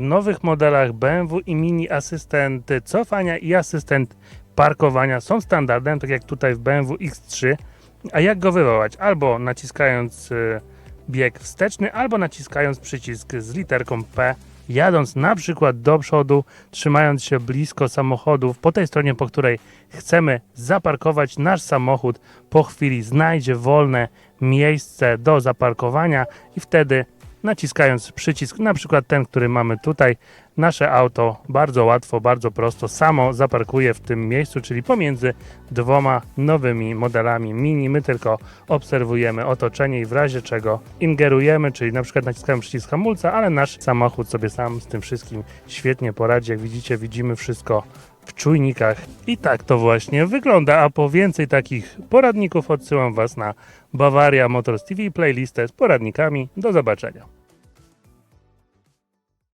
Nowych modelach BMW i Mini asystent cofania i asystent parkowania są standardem, tak jak tutaj w BMW X3. A jak go wywołać? Albo naciskając y, bieg wsteczny, albo naciskając przycisk z literką P, jadąc na przykład do przodu, trzymając się blisko samochodów po tej stronie, po której chcemy zaparkować nasz samochód, po chwili znajdzie wolne miejsce do zaparkowania i wtedy naciskając przycisk, na przykład ten, który mamy tutaj, nasze auto bardzo łatwo, bardzo prosto samo zaparkuje w tym miejscu, czyli pomiędzy dwoma nowymi modelami Mini. My tylko obserwujemy otoczenie i w razie czego ingerujemy, czyli na przykład naciskamy przycisk hamulca, ale nasz samochód sobie sam z tym wszystkim świetnie poradzi. Jak widzicie, widzimy wszystko w czujnikach i tak to właśnie wygląda, a po więcej takich poradników odsyłam Was na Bavaria Motors TV playlistę z poradnikami. Do zobaczenia.